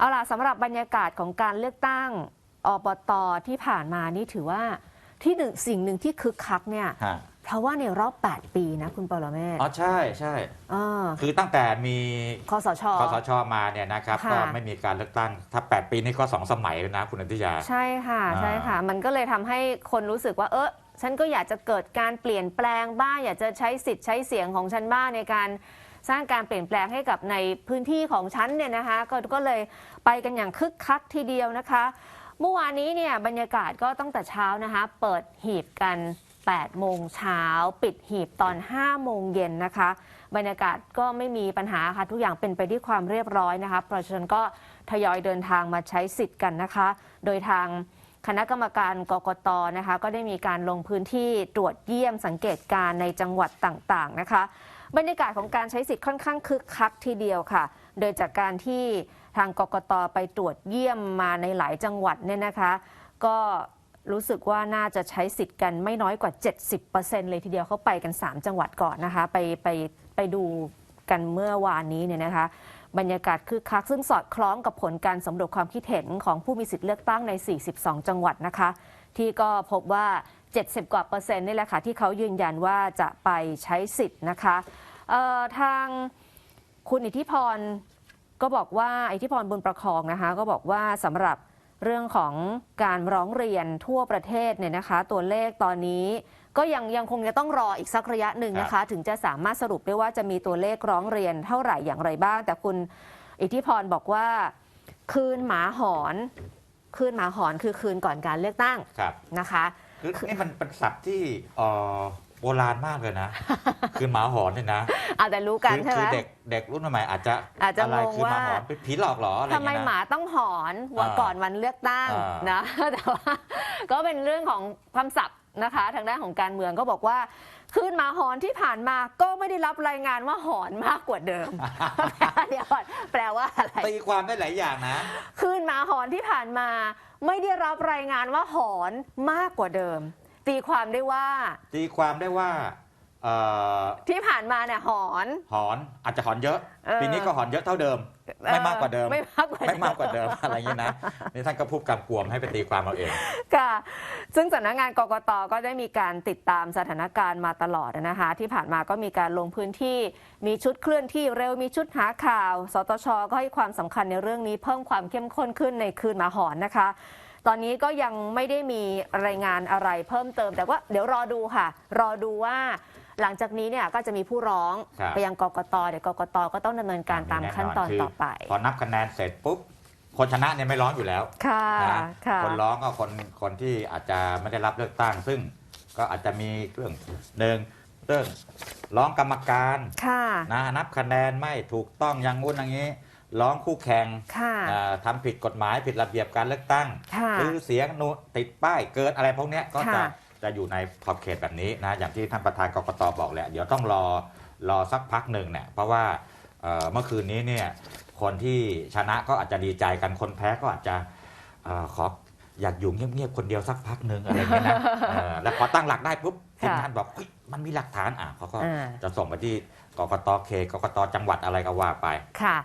เอาล่ะสำหรับบรรยากาศของการเลือกตั้งอบตที่ผ่านมานี่ถือว่าที่หนึ่งสิ่งหนึ่งที่คึกคักเนี่ย ฮะเพราะว่าในรอบ 8 ปีนะคุณปรเมศอ๋อใช่ใช่เออคือตั้งแต่มีคอสชคสชมาเนี่ยนะครับค่ะ ก็ไม่มีการเลือกตั้งถ้า 8 ปีนี่ก็ 2 สมัยแล้วนะคุณอนุทิยา ใช่ค่ะอ่า ใช่ค่ะ มันก็เลยทำให้คนรู้สึกว่า เออฉันก็อยากจะเกิดการเปลี่ยนแปลงบ้าง อยากจะใช้สิทธิ์ใช้เสียงของฉันบ้างในการ สร้างการเปลี่ยนแปลงให้กับในพื้นที่ของฉันเนี่ยนะคะก็ก็เลยไปกันอย่างคึกคักทีเดียวนะคะ เมื่อวานนี้เนี่ยบรรยากาศก็ตั้งแต่เช้านะคะ เปิดหีบกัน8โมงเช้าปิดหีบตอน 5 โมงเย็นนะคะ บรรยากาศก็ไม่มีปัญหาค่ะ ทุกอย่างเป็นไปด้วยความเรียบร้อยนะคะประชาชนก็ทยอยเดินทางมาใช้สิทธิ์กันนะคะ โดยทางคณะกรรมการกกตนะคะ ก็ได้มีการลงพื้นที่ตรวจเยี่ยมสังเกตการณ์ในจังหวัดต่างๆนะคะ บรรยากาศของการใช้สิทธิ์ค่อนข้างคึกคักทีเดียวค่ะ โดยจากการที่ทางกกตไปตรวจเยี่ยมมาในหลายจังหวัดเนี่ยนะคะ ก็รู้สึกว่าน่าจะใช้สิทธิ์กันไม่น้อยกว่า 70%เลยทีเดียวเขาไปกัน 3 จังหวัดก่อนนะคะ ไปไปไปดูกันเมื่อวานนี้เนี่ยนะคะ บรรยากาศคึกคักซึ่งสอดคล้องกับผลการสำรวจความคิดเห็นของผู้มีสิทธิเลือกตั้งใน 42 จังหวัดนะคะ ที่ก็พบว่า 70 กว่าเปอร์เซ็นต์นี่แหละค่ะที่เขายืนยันว่าจะไปใช้สิทธิ์นะคะทางคุณอิทธิพรก็บอกว่าอิทธิพรบุญประคองนะคะ ก็บอกว่าสำหรับเรื่องของการร้องเรียนทั่วประเทศเนี่ยนะคะ ตัวเลขตอนนี้ ก็ยังยังคงจะต้องรออีกสักระยะหนึ่งนะคะ ถึงจะสามารถสรุปได้ว่าจะมีตัวเลขร้องเรียนเท่าไหร่อย่างไรบ้าง แต่คุณอิทธิพรบอกว่า คืนหมาหอน คืนหมาหอนคือคืนก่อนการเลือกตั้งครับนะคะคือนี่มันเป็นศัพท์ที่เอ่อโบราณมากเลยนะ คือหมาหอนเนี่ยนะอาจจะรู้กันคืใช่ไหคืมเด็กเด็กรุ่นใหม่อาจจะอาจจะอะไรงงคือหมาว่าหอนเป็นผีหลอกเหรออะไรอทำย่างไมเงี้ยหมานะต้องหอนวันอ่าก่อนวันเลือกตั้งอ่านนะแต่ว่าก็เป็นเรื่องของความศัพท์ นะคะ ทางด้านของการเมืองก็บอกว่าคืนหมาหอนที่ผ่านมาก็ไม่ได้รับรายงานว่าหอนมากกว่าเดิม เดี๋ยวก่อนแปลว่าอะไรตีความได้หลายอย่างนะ คืนหมาหอนที่ผ่านมา ไม่ได้รับรายงานว่าหอนมากกว่าเดิม ตีความได้ว่า ตีความได้ว่า เอ่อที่ผ่านมาเนี่ยหอน หอนอาจจะหอนเยอะ เออ ปีนี้ก็หอนเยอะเท่าเดิม ไม่มากกว่าเดิม ไม่มากกว่าเดิไม่มากกว่าเดิมอะไรอย่างนี้นะนี่ท่านก็พูดกำกวมให้ไปตีความเอาเอง ค่ะ ซึ่งสำนักงานกกตก็ได้มีการติดตามสถานการณ์มาตลอดนะคะ ที่ผ่านมาก็มีการลงพื้นที่ มีชุดเคลื่อนที่เร็วมีชุดหาข่าว สตชก็ให้ความสำคัญในเรื่องนี้เพิ่มความเข้มข้นขึ้นในคืนหมาหอนนะคะ ตอนนี้ก็ยังไม่ได้มีรายงานอะไรเพิ่มเติม แต่ว่าเดี๋ยวรอดูค่ะ รอดูว่า หลังจากนี้เนี่ยก็จะมีผู้ร้องครับ ไปยังกกตเดี๋ยวกกตก็ต้องดำเนินการตามขั้นตอนต่อไป พอนับคะแนนเสร็จปุ๊บคนชนะเนี่ยไม่ร้องอยู่แล้วค่ะนะค่ะ คนร้องก็คนคนที่อาจจะไม่ได้รับเลือกตั้ง ซึ่งก็อาจจะมีเรื่องหนึ่งเรื่องร้องกรรมการค่ะ นะนับคะแนนไม่ถูกต้องอย่างงู้นอย่างนี้ ร้องคู่แข่งค่ะ อ่าทำผิดกฎหมายผิดระเบียบการเลือกตั้งค่ะคือเสียงนูติดป้ายเกิดอะไรพวกเนี้ยก็จะค่ะ จะอยู่ในขอบเขตแบบนี้นะอย่างที่ท่านประธานกกตบอกแหละ เดี๋ยวต้องรอรอสักพักหนึ่งเนี่ยเพราะว่าเอ่อเมื่อคืนนี้เนี่ยคนที่ชนะก็อาจจะดีใจกันคนแพ้ก็อาจจะเอ่อขออยากอยู่เงียบๆคนเดียวสักพักหนึ่งอะไรเงี้ยนะเออแล้วพอตั้งหลักได้ปุ๊บทีมงานบอกเฮ้ยมันมีหลักฐานอะเขาก็อ่าจะส่งไปที่กกตเขตกกตจังหวัดอะไรก็ว่าไปค่ะ